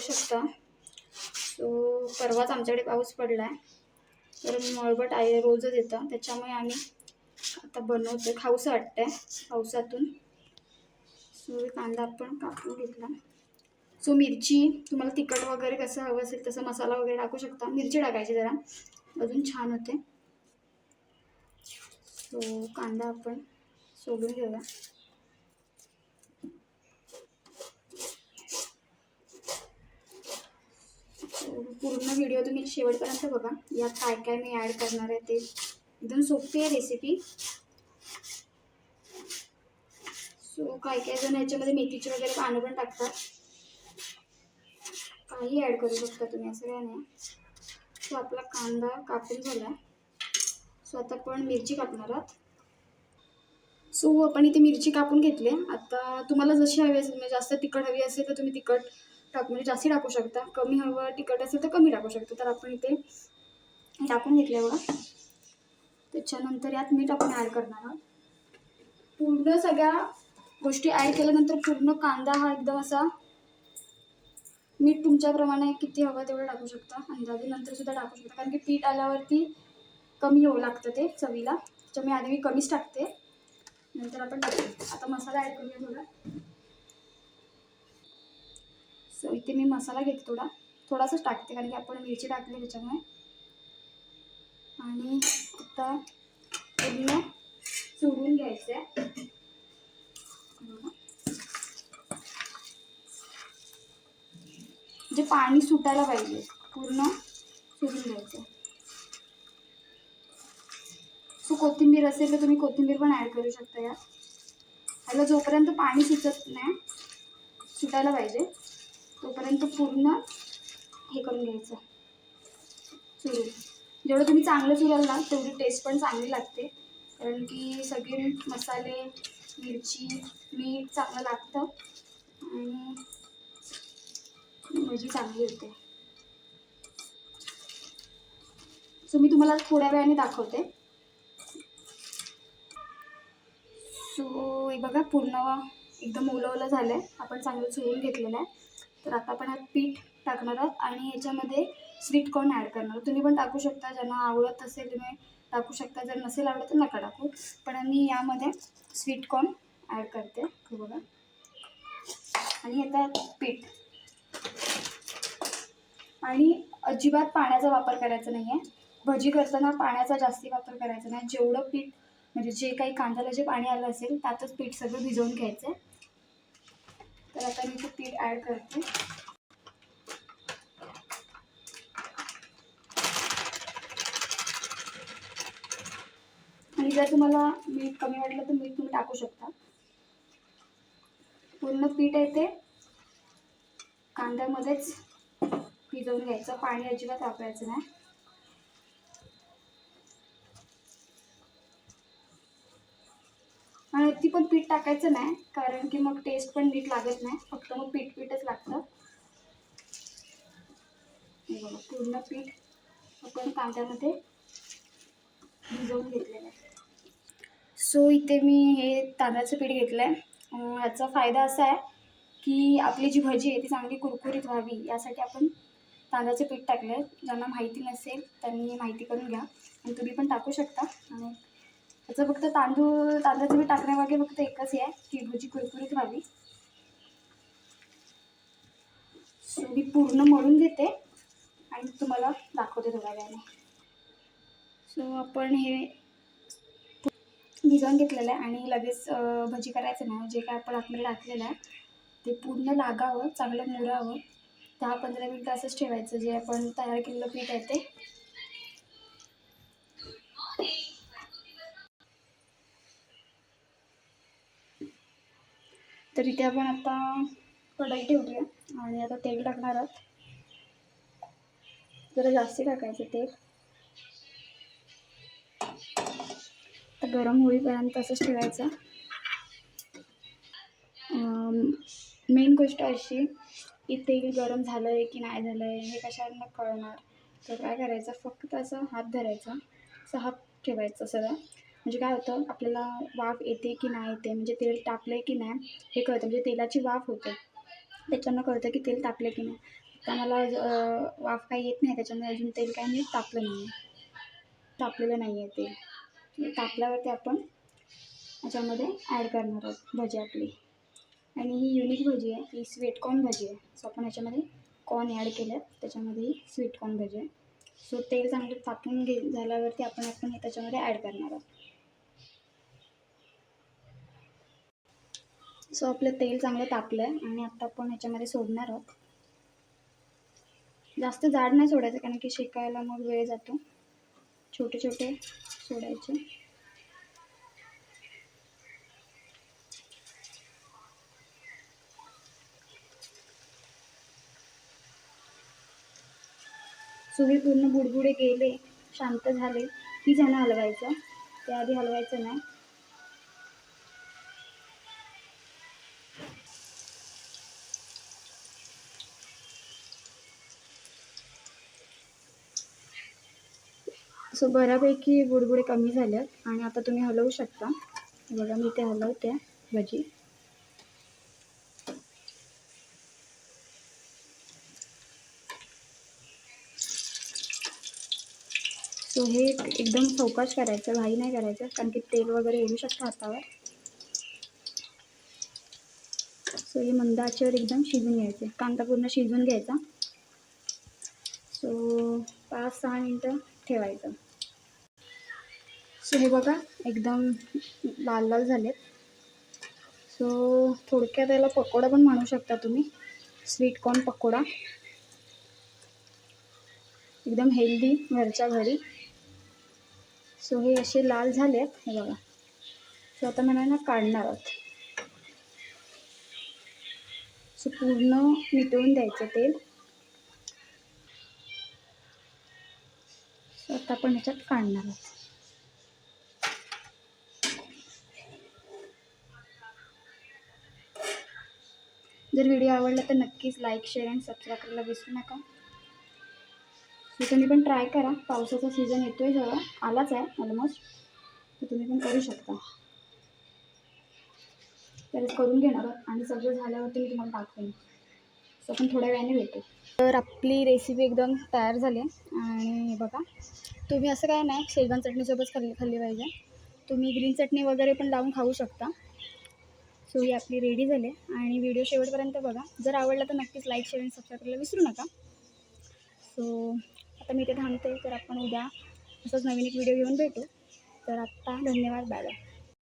शकता. सो परवाच आमच्याकडे पाऊस पडला आहे तर मळबट आहे रोजच येतं. त्याच्यामुळे आम्ही आता बनवतो खाऊसं वाटतंय पावसातून. सो कांदा आपण कापून घेतला. सो मिरची तुम्हाला तिखट वगैरे कसं हवं असेल तसं मसाला वगैरे टाकू शकता. मिरची टाकायची जरा. अजून छान होते. सो कांदा आपण सोडून घेऊया. पूर्ण व्हिडिओ तुम्ही शेवटपर्यंत बघा. यात काय काय मी ॲड करणार आहे ते. एकदम सोपी आहे रेसिपी सो काय काय जण याच्यामध्ये मेथीचे वगैरे पानं पण टाकतात. काही ॲड करू शकता तुम्ही असं काय नाही. सो आपला कांदा कापून झाला. सो आता आपण मिरची कापणार आहात. सो आपण इथे मिरची कापून घेतली. आता तुम्हाला जशी हवी असेल म्हणजे जास्त तिखट हवी असेल तर तुम्ही तिखट टाक म्हणजे जास्ती टाकू शकता. कमी हवं तिखट असेल तर कमी टाकू शकता. तर आपण इथे टाकून घेतल्यावर त्याच्यानंतर यात मीठ आपण ॲड करणार आहोत. पूर्ण सगळ्या गोष्टी ॲड केल्यानंतर पूर्ण कांदा हा एकदम असा मीठ तुमच्याप्रमाणे किती हवं तेवढं टाकू शकता. अंदाजे नंतर सुद्धा टाकू शकता. कारण की पीठ आल्यावरती कमी होऊ लागतं ते चवीला. त्याच्यामुळे आधी मी कमीच टाकते. नंतर आपण टाकतो आता मसाला ॲड करूया थोडा. सो इथे मी मसाला घेते थोडा. थोडासाच टाकते कारण की आपण मिरची टाकली त्याच्यामुळे. आणि आता पूर्ण चुरून घ्यायचं आहे म्हणजे पाणी सुटायला पाहिजे. पूर्ण चुरून घ्यायचं सो कोथिंबीर असेल तर तुम्ही कोथिंबीर पण ॲड करू शकता यात ह्याला जोपर्यंत पाणी सुटत नाही सुटायला पाहिजे. तोपर्यंत पूर्ण हे करून घ्यायचं. चुरून जेवढं तुम्ही चांगलं चुराल ना तेवढी टेस्ट पण चांगली लागते. कारण की सगळे मसाले मिरची मीठ चांगलं लागतं. आणि भजी चांगली होते सो मी तुम्हाला थोड्या वेळाने दाखवते. सो हे बघा पूर्ण एकदम ओलवलं झालं आहे आपण चांगलं चुरून घेतलेलं आहे. तर आता आपण ह्यात पीठ टाकणार आहोत आणि याच्यामध्ये स्वीट कॉर्न ॲड करणार तुम्ही पण टाकू शकता ज्यांना आवडत असेल तुम्ही टाकू शकता जर नसेल आवडत तर नका टाकू. पण मी यामध्ये स्वीट कॉर्न ॲड करते. बघा. आणि आता पीठ. आणि अजिबात पाण्याचा वापर करायचा नाही आहे भजी करताना पाण्याचा जास्ती वापर करायचा नाही. जेवढं पीठ म्हणजे जे काही कांद्याला जे पाणी आलं असेल त्यातच पीठ सगळं भिजवून घ्यायचं आहे तर आता मी ते पीठ ॲड करते. आणि जर तुम्हाला मीठ कमी वाटलं तर मीठ तुम्ही टाकू शकता. पूर्ण पीठ आहे ते कांद्यामध्येच भिजवून घ्यायचं. पाणी अजिबात वापरायचं नाही. आणि ती पण पीठ टाकायचं नाही कारण की मग टेस्ट पण नीट लागत नाही. फक्त मग पीठ पीठच लागतं. बघा पूर्ण पीठ आपण कांद्यामध्ये भिजवून घेतलेलं आहे. सो इथे मी हे तांदळाचं पीठ घेतलं आहे ह्याचा फायदा असा आहे की आपली जी भजी आहे ती चांगली कुरकुरीत व्हावी यासाठी आपण तांदळाचं पीठ टाकलं आहे ज्यांना माहिती नसेल त्यांनी माहिती करून घ्या. आणि तुम्ही पण टाकू शकता. आणि त्याचं फक्त तांदूळ तांदळाचं मी टाकण्यामागे फक्त एकच हे आहे की भजी कुरकुरीत व्हावी सो मी पूर्ण मळून घेते आणि तुम्हाला दाखवते थोड्या वेळाने. सो आपण हे भिजवून घेतलेलं आहे आणि लगेच भजी करायचं ना जे काय आपण आतमध्ये टाकलेलं आहे ते पूर्ण लागावं चांगलं मुरावं. दहा पंधरा मिनटं असंच ठेवायचं. जे आपण तयार केलेलं पीठ आहे ते. तर इथे आपण आता कढई ठेवूया आणि आता तेल टाकणार आहोत. जरा जास्ती टाकायचं तेल. तर गरम होईपर्यंत असंच ठेवायचं. मेन गोष्ट अशी की तेल गरम झालं आहे की नाही झालं आहे हे कशानं कळणार? तर काय करायचं? फक्त असं हात धरायचा. असं हात ठेवायचं सगळं. म्हणजे काय होतं आपल्याला वाफ येते की नाही येते म्हणजे तेल टाकलं आहे की नाही हे कळतं. म्हणजे तेलाची वाफ होते. त्याच्यानं कळतं की तेल टाकलं की नाही. आता मला वाफ काही येत नाही त्याच्यामुळे अजून तेल काही नाही तापलं नाही तापलेलं नाही आहे तेल म्हणजे तापल्यावरती आपण याच्यामध्ये ॲड करणार आहोत भजी आपली. आणि ही युनिक भजी आहे ही स्वीट कॉर्न भजी आहे. सो आपण याच्यामध्ये कॉर्न ॲड केलं त्याच्यामध्ये ही स्वीट कॉर्न भजी आहे. सो तेल चांगलं तापून घे झाल्यावरती आपण आपण हे त्याच्यामध्ये ॲड करणार आहोत. सो आपलं तेल चांगलं तापलं आहे आणि आता आपण ह्याच्यामध्ये सोडणार आहोत. जास्त जाड नाही सोडायचं कारण की शेकायला मग वेळ जातो. छोटे छोटे सोडायचे. सगळे पूर्ण बुडबुडे गेले शांत झाले. की ज्यानं हलवायचं त्याआधी हलवायचं नाही. सो बऱ्यापैकी बुडबुडे कमी झाल्यात आणि आता तुम्ही हलवू शकता. बघा मी ते हलवते भजी. सो हे एकदम चौकाश करायचं घाई नाही करायचं कारण की तेल वगैरे येऊ शकतं हातावर. सो हे मंद आचेवर एकदम शिजून घ्यायचे. कांदा पूर्ण शिजून घ्यायचा. सो पाच सहा मिनटं ठेवायचं. सो हे बघा एकदम लाल लाल झालेत. सो थोडक्यात याला पकोडा पण म्हणू शकता तुम्ही. Sweet corn pakoda. एकदम हेल्दी घरच्या घरी. सो हे असे लाल झाले हे बघा. सो आता मला ना काढणार आहोत. सो पूर्ण मिटवून द्यायचं तेल. सो आता आपण ह्याच्यात काढणार आहोत. जर व्हिडिओ आवडला तर नक्कीच लाईक शेअर आणि सबस्क्राईब करायला विसरू नका. तर तुम्ही पण ट्राय करा. पावसाचा सीझन येतोय जवळ आलाच आहे ऑलमोस्ट तर तुम्ही पण करू शकता. तर करून घेणार आहोत. आणि सगळं झाल्यावरती मी तुम्हाला दाखवेन. सो आपण थोड्या वेळाने भेटू. तर आपली रेसिपी एकदम तयार झाली आहे. आणि बघा तुम्ही असं काय नाही शेजवान चटणीसोबत खाल्ली खाल्ली पाहिजे. तुम्ही ग्रीन चटणी वगैरे पण लावून खाऊ शकता. सो ही आपली रेडी झाली आहे. आणि व्हिडिओ शेवटपर्यंत बघा. जर आवडला तर नक्कीच लाईक शेअर आणि सबस्क्राईब करायला विसरू नका. सो आता मी इथे थांबते तर आपण उद्या असंच नवीन एक व्हिडिओ घेऊन भेटू. तर आत्ता धन्यवाद बाय बाय